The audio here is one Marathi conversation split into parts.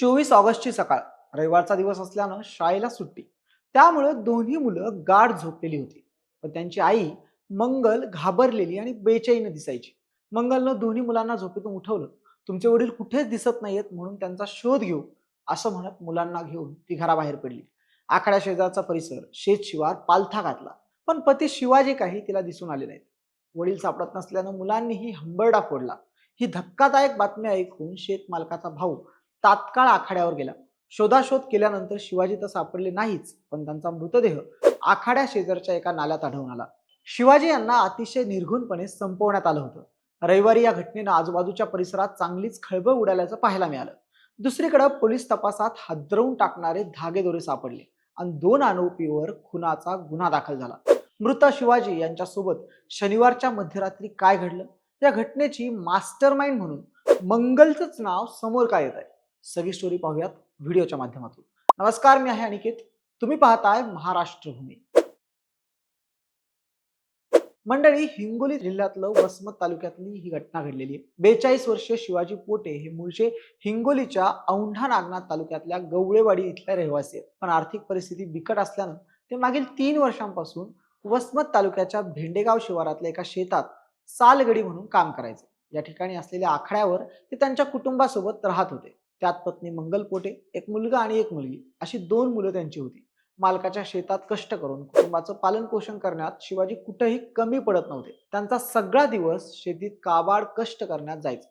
चोवीस ऑगस्टची सकाळ. रविवारचा दिवस असल्यानं शाळेला सुट्टी. त्यामुळे दोन्ही मुलं गाढ झोपलेली होती. पण त्यांची आई मंगल घाबरलेली आणि बेचैन दिसायची. मंगलनं दोन्ही मुलांना झोपेतून उठवलं. तुमचे वडील कुठेच दिसत नाहीयेत म्हणून त्यांचा शोध घेऊ असं म्हणत मुलांना घेऊन ती घराबाहेर पडली. आखाड्या शेजारचा परिसर शेत शिवार पालथा घातला. पण पती शिवाजी काही तिला दिसून आले नाहीत. वडील सापडत नसल्यानं मुलांनीही हंबरडा फोडला. ही धक्कादायक बातमी ऐकून शेत मालकाचा भाऊ तात्काळ आखाड्यावर गेला. शोधाशोध केल्यानंतर शिवाजी तर सापडले नाहीच पण त्यांचा मृतदेह आखाड्या शेजारच्या एका नाल्यात आढळून आला. शिवाजी यांना अतिशय निर्घुणपणे संपवण्यात आलं होतं. रविवारी या घटनेनं आजूबाजूच्या परिसरात चांगलीच खळबळ उडाल्याचं पाहायला मिळालं. दुसरीकडे पोलीस तपासात हादरवून टाकणारे धागेदोरे सापडले आणि दोन आरोपीवर खुनाचा गुन्हा दाखल झाला. मृत शिवाजी यांच्यासोबत शनिवारच्या मध्यरात्री काय घडलं? या घटनेची मास्टर माइंड म्हणून मंगलचंच नाव समोर काय येत आहे? सगळी स्टोरी पाहूयात व्हिडिओच्या माध्यमातून. नमस्कार मी आहे अनिकेत. तुम्ही पाहताय महाराष्ट्र भूमी मंडळी हिंगोली जिल्ह्यातलं वसमत तालुक्यातली ही घटना घडलेली आहे. बेचाळीस वर्षीय शिवाजी पोटे हे मूळचे हिंगोलीच्या औंढा नागनाथ तालुक्यातल्या गवळेवाडी इथल्या रहिवासी आहेत. पण आर्थिक परिस्थिती बिकट असल्यानं ते मागील तीन वर्षांपासून वसमत तालुक्याच्या भेंडेगाव शिवारातल्या एका शेतात सालगडी म्हणून काम करायचे. या ठिकाणी असलेल्या आखाड्यावर ते त्यांच्या कुटुंबासोबत राहत होते. त्यात पत्नी मंगल पोटे एक मुलगा आणि एक मुलगी अशी दोन मुलं त्यांची होती. मालकाच्या शेतात कष्ट करून कुटुंबाचं पालन पोषण करण्यात शिवाजी कुठेही कमी पडत नव्हते. त्यांचा सगळा दिवस शेतीत काबाड कष्ट करण्यात जायचं.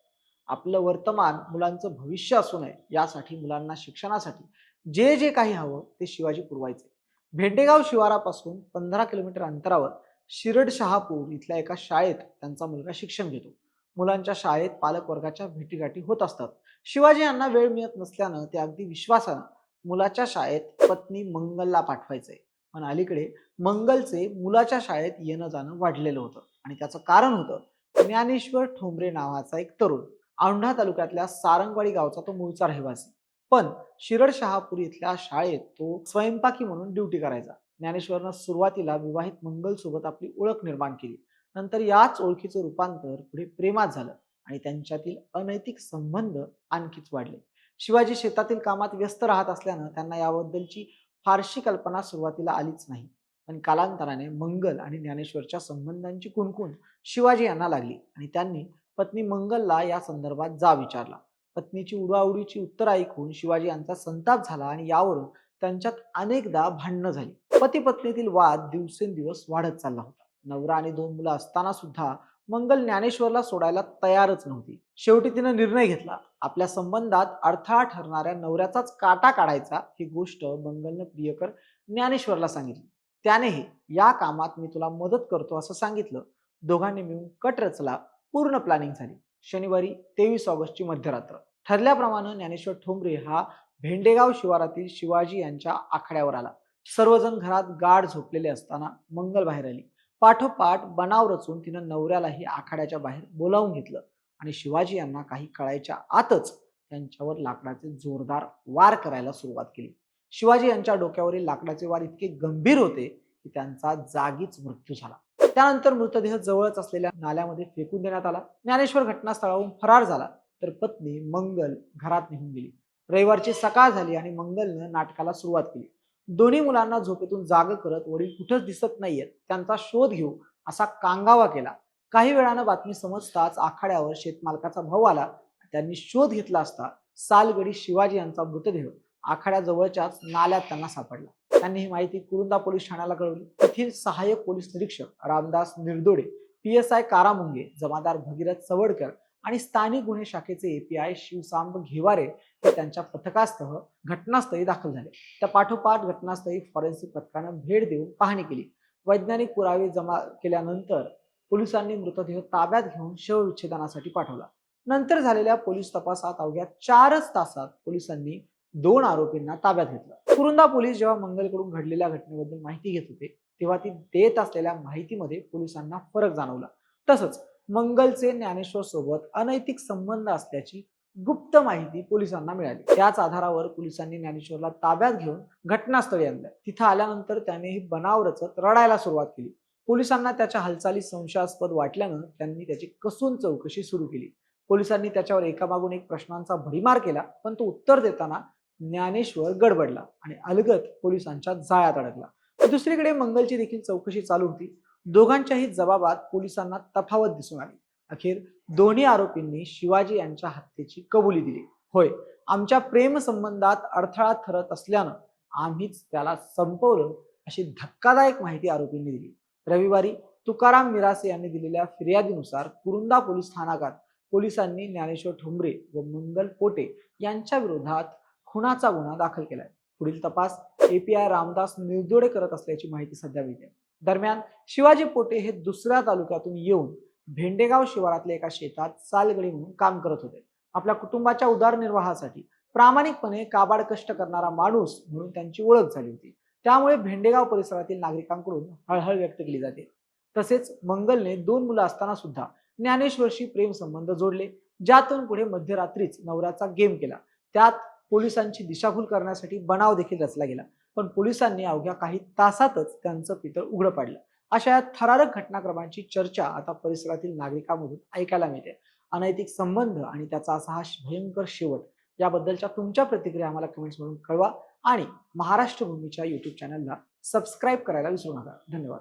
आपलं वर्तमान मुलांचं भविष्य असू नये यासाठी मुलांना शिक्षणासाठी जे जे काही हवं ते शिवाजी पुरवायचे. भेंडेगाव शिवारापासून पंधरा किलोमीटर अंतरावर शिरड शहापूर इथल्या एका शाळेत त्यांचा मुलगा शिक्षण घेतो. मुलांच्या शाळेत पालक वर्गाच्या भेटीगाठी होत असतात. शिवाजी यांना वेळ मिळत नसल्यानं ते अगदी विश्वासानं मुलाच्या शाळेत पत्नी मंगलला पाठवायचे. पण अलीकडे मंगलचे मुलाच्या शाळेत येणं जाणं वाढलेलं होतं. आणि त्याचं कारण होतं ज्ञानेश्वर ठोंबरे नावाचा एक तरुण औंढा तालुक्यातल्या सारंगवाडी गावचा तो मूळचा रहिवासी. पण शिरड शहापूर इथल्या शाळेत तो स्वयंपाकी म्हणून ड्युटी करायचा. ज्ञानेश्वरनं सुरुवातीला विवाहित मंगल सोबत आपली ओळख निर्माण केली. नंतर याच ओळखीचं रूपांतर पुढे प्रेमात झालं. आणि त्यांच्यातील अनैतिक संबंध आणखीच वाढले. शिवाजी शेतातील कामात व्यस्त राहत असल्यानं त्यांना याबद्दलची फारशी कल्पना सुरुवातीला आलीच नाही. पण कालांतराने मंगल आणि ज्ञानेश्वरच्या संबंधांची कुणकुण शिवाजी यांना लागली आणि त्यांनी पत्नी मंगलला या संदर्भात जा विचारला. पत्नीची उडाउडीची उत्तर ऐकून शिवाजी यांचा संताप झाला आणि यावरून त्यांच्यात अनेकदा भांडणं झाली. पती पत्नीतील वाद दिवसेंदिवस वाढत चालला होता. नवरा आणि दोन मुलं असताना सुद्धा मंगल ज्ञानेश्वरला सोडायला तयारच नव्हती. शेवटी तिनं निर्णय घेतला. आपल्या संबंधात अडथळा ठरणाऱ्या नवऱ्याचाच काटा काढायचा ही गोष्ट मंगलनं प्रियकर ज्ञानेश्वरला सांगितली. त्यानेही या कामात मी तुला मदत करतो असं सांगितलं. दोघांनी मिळून कट रचला. पूर्ण प्लॅनिंग झाली. शनिवारी तेवीस ऑगस्टची मध्यरात्र. ठरल्याप्रमाणे ज्ञानेश्वर ठोंबरे हा भेंडेगाव शिवारातील शिवाजी यांच्या आखाड्यावर आला. सर्वजण घरात गाढ झोपलेले असताना मंगल बाहेर आली. पाठोपाठ बनाव रचून तिनं नवऱ्यालाही आखाड्याच्या बाहेर बोलावून घेतलं आणि शिवाजी यांना काही कळायच्या आतच त्यांच्यावर लाकडाचे जोरदार वार करायला सुरुवात केली. शिवाजी यांच्या डोक्यावरील लाकडाचे वार इतके गंभीर होते की त्यांचा जागीच मृत्यू झाला. त्यानंतर मृतदेह जवळच असलेल्या नाल्यामध्ये फेकून देण्यात आला. ज्ञानेश्वर घटनास्थळाहून फरार झाला. तर पत्नी मंगल घरात निघून गेली. रविवारची सकाळ झाली आणि मंगलनं नाटकाला सुरुवात केली. दोन्ही मुलांना झोपेतून जाग करत वडील कुठंच दिसत नाहीयेत त्यांचा शोध घेऊ असा कांगावा केला. काही वेळानं बातमी समजताच आखाड्यावर शेतमालकाचा भाऊ आला. त्यांनी शोध घेतला असता सालगडी शिवाजी यांचा मृतदेह आखाड्याजवळच्याच नाल्यात त्यांना सापडला. त्यांनी ही माहिती कुरुंदा पोलीस ठाण्याला कळवली. तेथील सहाय्यक पोलीस निरीक्षक Ramdas Nirdode P S I Karamunge जमादार भगीरथ सवडकर आणि स्थानिक गुन्हे शाखेचे एपीआय शिवसांब घेवारे हे त्यांच्या पथकासह घटनास्थळी दाखल झाले. त्या पाठोपाठ घटनास्थळी फॉरेन्सिक पथकानं भेट देऊन पाहणी केली. वैज्ञानिक पुरावे जमा केल्यानंतर पोलिसांनी मृतदेह ताब्यात घेऊन शवविच्छेदनासाठी पाठवला. नंतर झालेल्या पोलीस तपासात अवघ्या चारच तासात पोलिसांनी दोन आरोपींना ताब्यात घेतलं. कुरुंदा पोलीस जेव्हा मंगलकडून घडलेल्या घटनेबद्दल माहिती घेत होते तेव्हा ती देत असलेल्या माहितीमध्ये पोलिसांना फरक जाणवला. तसंच मंगलचे ज्ञानेश्वर सोबत अनैतिक संबंध असल्याची गुप्त माहिती पोलिसांना मिळाली. त्याच आधारावर पोलिसांनी ज्ञानेश्वरला ताब्यात घेऊन घटनास्थळी आणलं. तिथं आल्यानंतर त्याने ही बनाव रचत रडायला सुरुवात केली. पोलिसांना त्याच्या हालचाली संशयास्पद वाटल्यानं त्यांनी त्याची कसून चौकशी सुरू केली. पोलिसांनी त्याच्यावर एकामागून एक प्रश्नांचा भडीमार केला पण तो उत्तर देताना ज्ञानेश्वर गडबडला आणि अलगत पोलिसांच्या जाळ्यात अडकला. दुसरीकडे मंगलची देखील चौकशी चालू होती. दोघांच्याही जबाबात पोलिसांना तफावत दिसून आली. अखेर दोन्ही आरोपींनी शिवाजी यांच्या हत्येची कबुली दिली. होय आमच्या प्रेम संबंधात अडथळा ठरत असल्यानं आम्हीच त्याला संपवलं अशी धक्कादायक माहिती आरोपींनी दिली. रविवारी तुकाराम मिरासे यांनी दिलेल्या फिर्यादीनुसार कुरुंदा पोलीस स्थानकात पोलिसांनी ज्ञानेश्वर ठोंबरे व मंगल पोटे यांच्या विरोधात खुनाचा गुन्हा दाखल केलाय. पुढील तपास एपीआय रामदास निर्दोडे करत असल्याची माहिती सध्या मिळते. दरम्यान शिवाजी पोटे हे दुसऱ्या तालुक्यातून येऊन भेंडेगाव शिवारातल्या एका शेतात सालगडी म्हणून काम करत होते. आपल्या कुटुंबाच्या उदरनिर्वाहासाठी प्रामाणिकपणे काबाड कष्ट करणारा माणूस म्हणून त्यांची ओळख झाली होती. त्यामुळे भेंडेगाव परिसरातील नागरिकांकडून हळहळ व्यक्त केली जाते. तसेच मंगलने दोन मुलं असताना सुद्धा ज्ञानेश्वरशी प्रेम संबंध जोडले ज्यातून पुढे मध्यरात्रीच नवऱ्याचा गेम केला. त्यात पोलिसांची दिशाभूल करण्यासाठी बनाव देखील रचला गेला. पण पोलिसांनी अवघ्या काही तासातच त्यांचं पितळ उघडं पाडलं. अशा या थरारक घटनाक्रमांची चर्चा आता परिसरातील नागरिकांमधून ऐकायला मिळते. अनैतिक संबंध आणि त्याचा असा हा भयंकर शेवट याबद्दलच्या तुमच्या प्रतिक्रिया आम्हाला कमेंट्स म्हणून कळवा आणि महाराष्ट्र भूमीच्या युट्यूब चॅनलला सबस्क्राईब करायला विसरू नका. धन्यवाद.